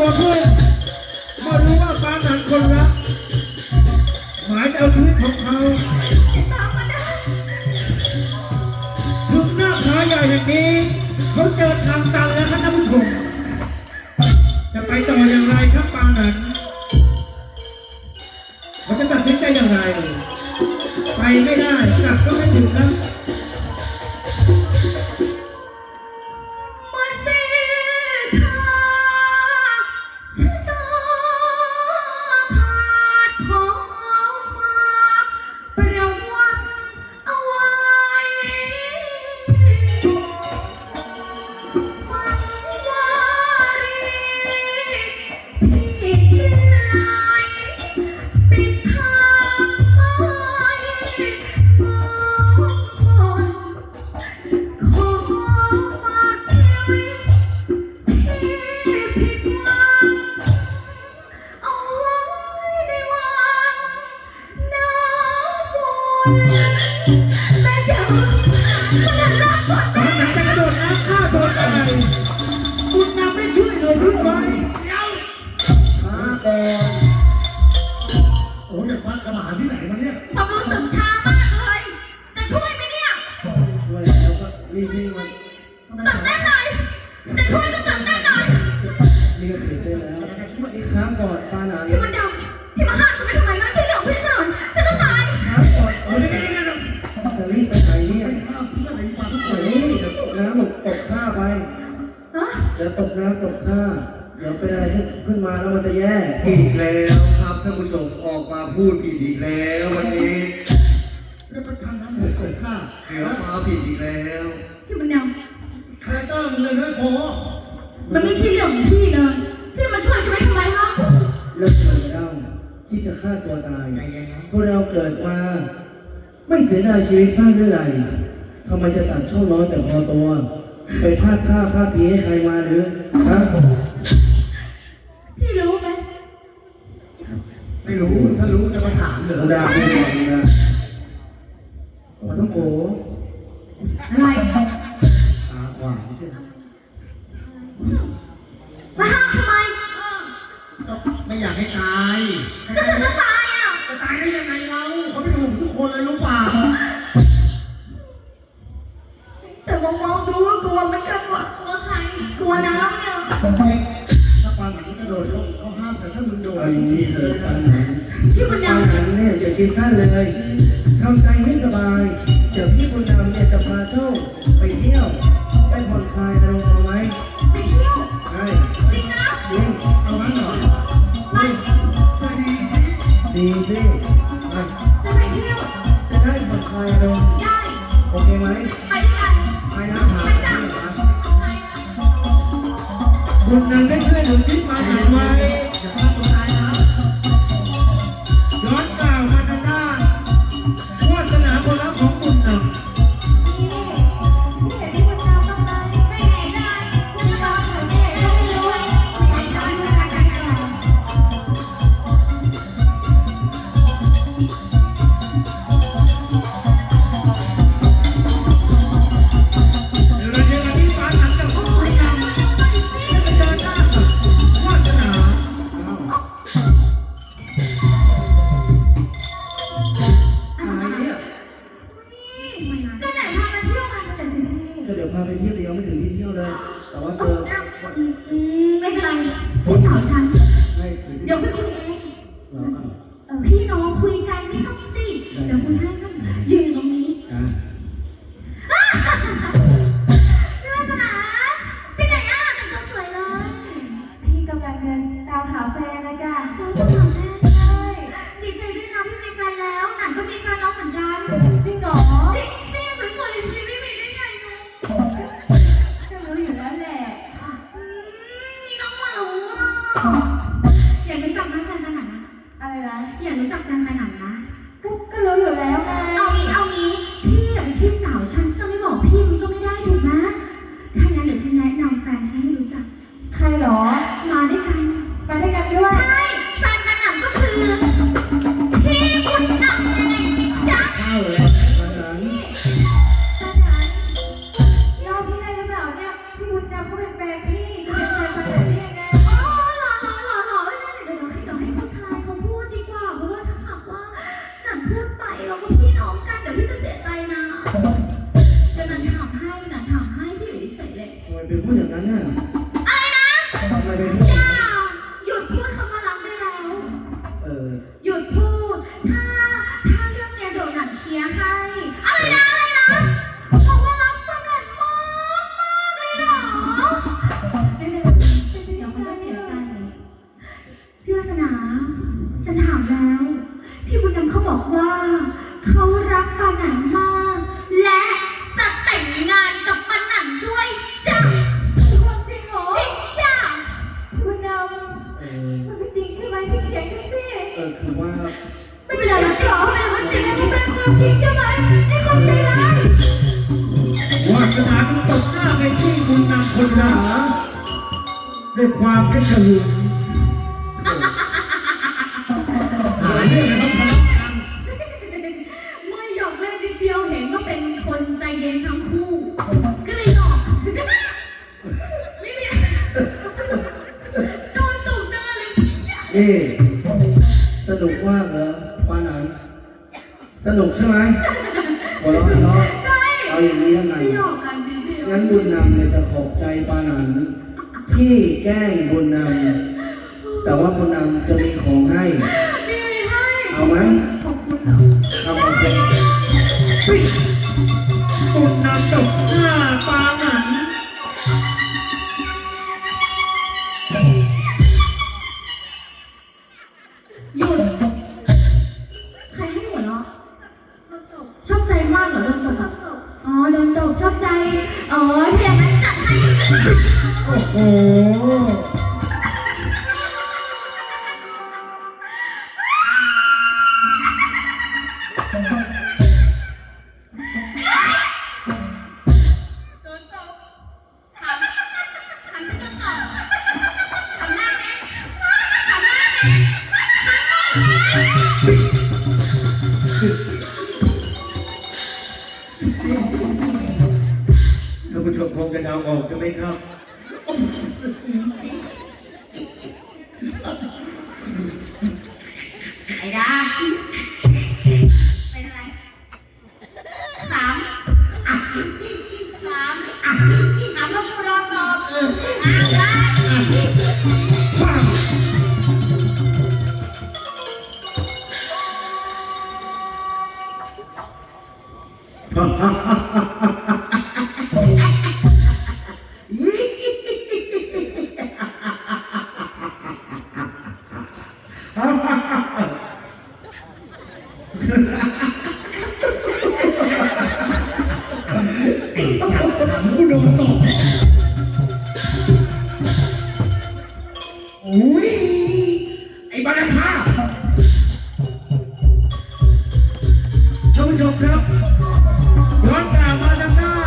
ตัวขึ้นเมื่อรู้ว่าปาหนังคนรักหมายจะเอาชีวิตของเขา แม่จ๋ามันรักก่อนปานันจะกระโดดน้ำฆ่าตัวตายคุณนำไม่ช่วยเลือพี่ไว้ช้าก่อนโอ้ยอยากวัดกระหมาที่ไหนมาเนี่ยความรู้สึกชา แล้วมันจะแย่ผิดอีกแล้วครับท่านผู้ชมออกมาพูดผิดอีกแล้ววันนี้แล้วไปทำน้ำหกเกิดข้าเหนือฟ้าผิดอีกแล้วพี่มันดคาแรคเตอร์มึงเลยนะโคมันไม่ใช่เรื่องของพี่เลยพี่มาช่วยฉันไม่ทำไมฮะเลิกเลยเล่าที่จะฆ่าตัวตายพวกเราเกิดมาไม่เสียดายชีวิตบ้างหรือไรทำไมจะตัดช่องน้อยแต่พอตัว ไปพลาดท่าพลาดทีให้ใครมาหรือฮะ พี่รู้ไหม ไม่รู้ ถ้ารู้จะมาถามเหรอดาคุณบอกนะขอต้องโกอะไร คิดสั้นเลยทำใจให้สบาย เดี๋ยวพี่คุณดำเนี่ยจะพาเจ้าไปเที่ยวไปผ่อนคลายอารมณ์เอาไหมไปเที่ยวใช่จริงนะจริงเอางั้นเหรอไม่ดีสิดีสิจะไปเที่ยวจะได้ผ่อนคลายอารมณ์ได้โอเคไหมไปด้วยกันไปนะหาไปจ้ะที่หาไปนะคุณนได้ช่วยหลือชีวิตปานันไว้อย่าฆ่า แต่ อะอยากรู้จักน้องแฟนขนาดนะอะไรนะอยากรู้จักแฟนขนาดนะก็ก็รู้อยู่แล้วไงเอางี้เอางี้พี่อยากเป็นพี่สาวฉันฉันไม่บอกพี่มันก็ไม่ได้ถูกไหมถ้างั้นเดี๋ยวฉันแนะนำแฟนฉันให้รู้จัก ใครเหรอ มาด้วยกันมาด้วยกันด้วยใช่ พี่วาสนา ฉันถามแล้ว พี่บุญนำเขาบอกว่า เขารักปานันมาก และจะแต่งงานกับปานันด้วยจ้ะความจริงเหรอจริงจ้ะคุณนเออำมันเป็นจริงใช่ไหมที่เถียงฉันสิเออคือว่าไม่เป็นไรหรอกเหรอไม่เป็นไรจริงนี่เป็นความจริงใช่ไหมนี่ความใจร้ายวาสนาต้องตบหน้าไปที่บุญนำคนรักด้วยความเพชรบุญ หาเรื่องให้เขาทะเลาะกันเมื่อหยอกเล่นนิดเดียวเห็นว่าเป็นคนใจเย็นทั้งคู่ ก็เลยหยอกไม่มีอะไรโดนตบหน้าเลยนี่สนุกมากเหรอปานันสนุกใช่ไหมหัวเราะหัวเราะใช่เอาอย่างนี้ยังไงไม่หยอกกันนิดเดียวงั้นบุญนำเนี่ยจะขอบใจปานันที่แกล้งบุญนำแต่ว่าบุญนำจะมีของให้ มีอะไห้เอาไหมขอบคุณเหรอทำมาเป็นบุญนำตบหน้าปลาหนันหยุดใครให้หัวเราะชอบใจมากเหรอโดนตบอะอ๋อโดนตบชอบใจ อ๋อถ้าอย่างนั้นจัดให้ โอ้โหานผู้ชมคงจะเดาออกใช่ไหมครับ ไอ้ดาเป็นอะไรสามอะสามอะถามว่ากูรอตอบอะได้ ไอ้สัตว์ถามกูโดนตบ